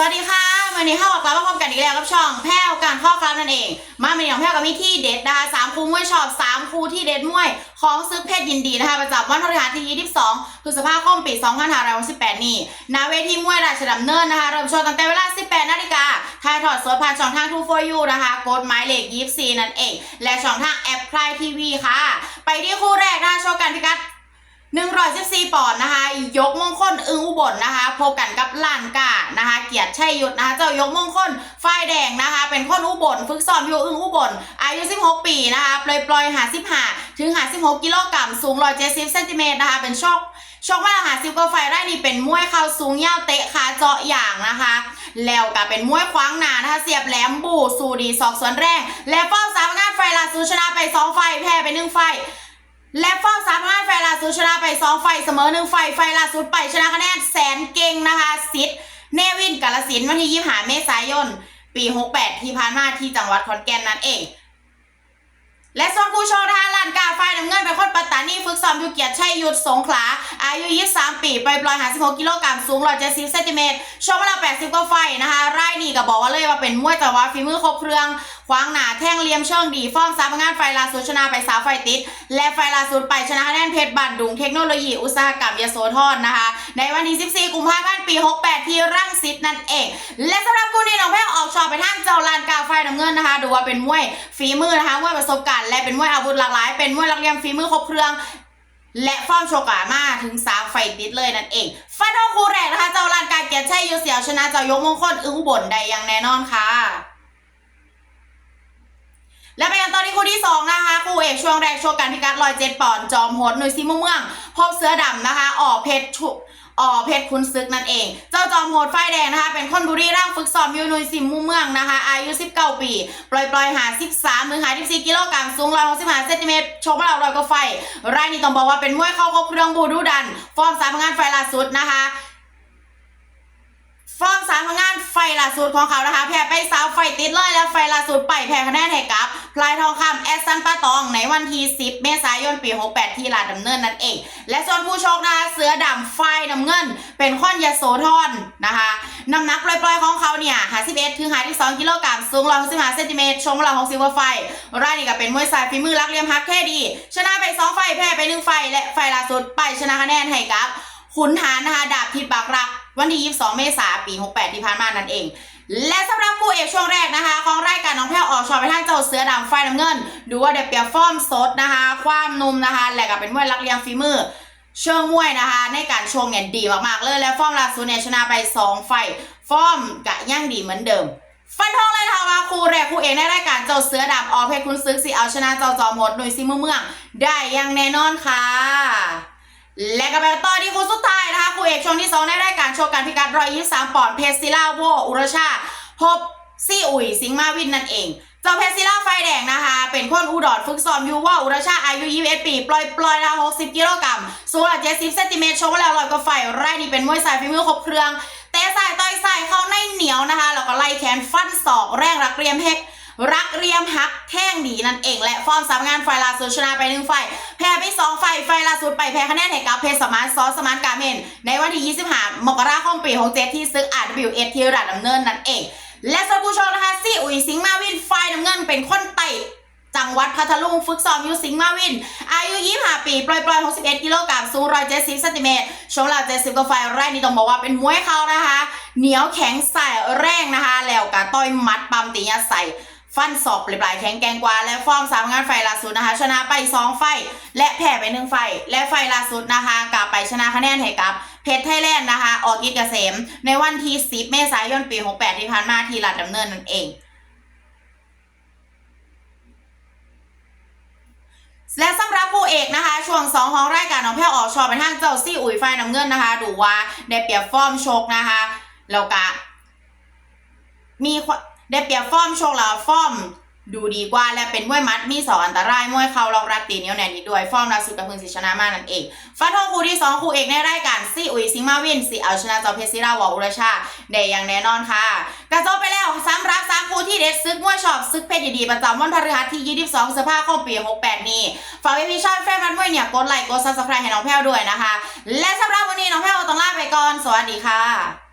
สวัสดีค่ะวันนี้เข้ากับกลับมาพบกันอีกแล้วกับช่องแพ้วการข้อครับนั่นเอง มาเป็นของแพ้วกับมีที่เด็ดนะคะสามคู่มวยชอบสามคู่ที่เด็ดมวยของซึกเพชรยินดีนะคะประจำวันพฤหัสที่22พฤษภาคมปี2568นี้ณเวทีมวยราชดำเนินนะคะเริ่มชมตั้งแต่เวลา 18นาฬิกาถ่ายทอดสดผ่านช่องทาง True for You นะคะกดหมายเลข24นั่นเอง และช่องทางแอปพลายทีวีค่ะ ไปที่คู่แรกนะคะโชว์กันพิกัด 114ปอนด์นะคะ ยกมงคลอึงอุบลนะคะ พบกันกับล้านกานะคะ เกียรติชัยยุทธนะคะ เจ้ายกมงคลฝ่ายแดงนะคะ เป็นคนอุบล ฝึกซ้อมอยู่อึงอุบล อายุ 16 ปีนะคะปล่อยปล่อยหา15ถึงหา16กิโลกรัมสูง170เซนติเมตรนะคะ เป็นชกชกว่าหาซิบก็ไฟไร่นี่เป็นมวยเข่าสูงยาวเตะขาเจาะอย่างนะคะ แล้วก็เป็นมวยคว้างหนานะคะ เสียบแหลมบูสูดีสอกสวนแรง และป้อมสามงานไฟลาซูชนะไป2ไฟแพ้ไป1ไฟ และฟอกสามารถไฟล่าสุดชนะไปสองไฟเสมอหนึ่งไฟไฟล่าสุดไปชนะคะแนนแสนเก่งนะคะซิดเนวินกาลสินวันที่ยี่หาเมษายน ปี68ที่ผ่านมาที่จังหวัดขอนแก่นนั่นเอง และส่วนผู้โชว์ทางลานกาไฟน้ำเงินเป็นคนปัตตานีฝึกซ้อมอยู่เกียรติชัยยุทธสงขลา อายุ 23 ปีไปปล่อยหา16กิโลกรัมสูง170เซนติเมตรชกเวลา80กว่าไฟนะคะไร่นี่ก็บอกว่าเลยว่าเป็นมวยแต่ว่าฝีมือครบเครื่อง ขวางหนาแท่งเลี่ยมเชิงดีฟ้อมสามงานไฟลาสุดชนะไปสาวไฟติด และไฟลาสุดไปชนะคะแนนเพชรบันดุงเทคโนโลยีอุตสาหกรรมยโสธรนะคะ ในวันที่14กุมภาพันธ์ปี 68 ที่รังสิตนั่นเอง และสำหรับคู่นี้น้องแพ้ออกชอไปทางเจ้าลานกาไฟน้ำเงินนะคะ ดูว่าเป็นมวยฝีมือนะคะมวยประสบการณ์และเป็นมวยอาวุธหลากหลาย เป็นมวยหลักเหลี่ยมฝีมือครบเครื่องและฟอร์มโชกามาถึงสามไฟติดเลยนั่นเองฟันทองคู่แรกนะคะ เจ้าลานกาเกียรติชัยยูเสียวชนะเจ้ายกมงคลอึ้งอุบลได้อย่างแน่นอนค่ะ และไปกันตอนที่คู่ที่สองนะคะคู่เอกช่วงแรกโชว์การพิกัดลอยเจ็ดปอนด์จอมโหดหน่วยซีมเมืองพบเสือดำนะคะออกเพชรชุอ่อเพชรคุณซึกนั่นเอง เจ้าจอมโหดไฟแดงนะคะ เป็นคนบุรีรัมย์ฝึกซ้อมอยู่น่วยซิมมุมเมืองนะคะ อายุ 19 ปี ปล่อยปล่อยหา 13มือหา 14 กิโลกรัมสูง 165เซนติเมตรชกมาแล้วร้อยก็ไฟ รายนี้ต้องบอกว่าเป็นมวยเข้าครบเครื่องบูดูดัน ฟอร์มสามผลงานไฟล่าสุดนะคะ ฟอร์มสามผลงานไฟล่าสุดของเขานะคะ แพ้ไปสาวไฟติดเลยและไฟล่าสุดไปแพ้คะแนนให้กับพลายทองคำแอสซันปาตองในวันที่ 10 เมษายนปี 68 ที่ลาดดำเนินนั่นเอง และส่วนผู้ชกนะคะ เสือดำไฟน้ำเงิน เป็นข้อนยาโสธรนะคะน้ำหนักปล่อยๆของเขาเนี่ย51ถึง52กิโลกรัมสูง165เซนติเมตรชงเวลา60กว่าไฟรายนี้ก็เป็นมวยสายฝีมือรักเลียมฮักแค่ดี ชนะไป 2 ไฟแพ้ไป 1 ไฟและไฟล่าสุดไปชนะคะแนนให้กับ ขุนหารนะคะดาบทิดบักรัก วันที่ 22 เมษายนปี 68 ที่ผ่านมานั่นเอง และสำหรับคู่เอกช่วงแรกนะคะ ของรายการน้องแพ้วออกชอไปทางเจ้าเสือดำไฟน้ำเงิน ดูว่าเด็ดเปียฟอร์มสดนะคะ ความนุ่มนะคะ และก็เป็นมวยรักเลียงฝีมือเชิงมวยนะคะ ในการชงเนี่ยดีมากๆเลย และฟอร์มล่าสุดเนี่ยชนะไป 2 ไฟฟอร์มกะย่างดีเหมือนเดิมฟันทองเลยค่ะว่าคู่แรกคู่เอกในรายการเจ้าเสือดำออเพชรคุณซึกสิเอาชนะเจ้าจอมหมดหน่วยซิมือเมือง ได้อย่างแน่นอนค่ะ และก็ไปต่อที่คู่สุดท้ายนะคะคู่เอกช่วงที่ 2 ในรายการโชว์การพิกัด123ปอนด์เพชรศิลาโวอุรชาพบซี่อุ๋ยสิงห์มาวินนั่นเองเจ้าเพชรศิลาไฟแดงนะคะ เป็นคนอุดรฝึกซ้อมอยู่ว่าอุรชาอายุ21ปี ปล่อยปล่อยละ60 กิโลกรัมสูงละ70เซนติเมตรชกมาแล้วลอยกว่าไฟไร่นี่เป็นมวยสายฝีมือครบเครื่องเตะสายต่อยสายเข้าในเหนียวนะคะแล้วก็ไล่แขนฟันศอกแรงรักเรียมเฮก รักเรียมฮักแท่งดีนั่นเอง และฟอร์มสามงานไฟลาสุดชนะไปหนึ่งไฟ แพ้ไปสองไฟ ไฟลาสุดไปแพ้คะแนนให้กับเพชรสมานซอสสมานการเมน ในวันที่ 25 มกราคมปี67ที่ซึกอาร์วิวเอที่รัดดำเนินนั่นเอง และสำหรับผู้ชมนะคะซี่อุ๋ยสิงห์มาวินไฟน้ำเงินเป็นคนไต่จังหวัดพัทลุงฝึกซ้อมอยู่สิงห์มาวิน อายุ 25 ปี ปล่อยปล่อย61 กิโลกรัมสูง170เซนติเมตรชงราว70กว่าไฟแรกนี่ต้องบอกว่าเป็นมวยเขานะคะ เหนียวแข็งใส่แรงนะคะ แล้วก็ต่อยมัดปั๊มตียาใส่ ฟันศอกปลายๆแข็งแกงกว่า และฟอร์มสามงานไฟล่าสุดนะคะ ชนะไป 2 ไฟ และแพ้ไป 1 ไฟ และไฟล่าสุดนะคะกลับไปชนะคะแนนให้กับเพชรไทยแลนด์นะคะ ออกกิจเกษม ในวันที่ 10 เมษายนปี 68 ที่ผ่านมาที่ลาดดำเนินนั่นเองและสำหรับผู้เอกนะคะ ช่วง 2 ของรายการน้องแพ้ออกชอเป็นทางเจ้าซี่อุ๋ยไฟน้ำเงินนะคะ ดูว่าได้เปรียบฟอร์มโชคนะคะแล้วก็มี ได้เปรียบฟอร์มโชคแล้วฟอร์มดูดีกว่าและเป็นมวยมัดมีสองอันตรายมวยเข่าลอกรัดตีเนียวแน่นอีกด้วยฟอร์มล่าสุดกับพึงสิชนะมานั่นเองฟันธงคู่ที่สองคู่เอกในรายการซีอุยสิงมาวินสิเอาชนะจ้าเพชรศิลาวออุรชาได้อย่างแน่นอนค่ะกระจบไปแล้วสำรับสามคู่ที่เด็ดซึกมวยชอบซึกเพชรยินดีประจำวันพฤหัสที่ 22สภาคมปี 68 นี้ฝากพี่ๆชอบแฟนพันมวยเนี่ยกดไลค์กดซับสไครต์ให้น้องแพ้วด้วยนะคะ และสำหรับวันนี้น้องแพ้วต้องลาไปก่อนสวัสดีค่ะ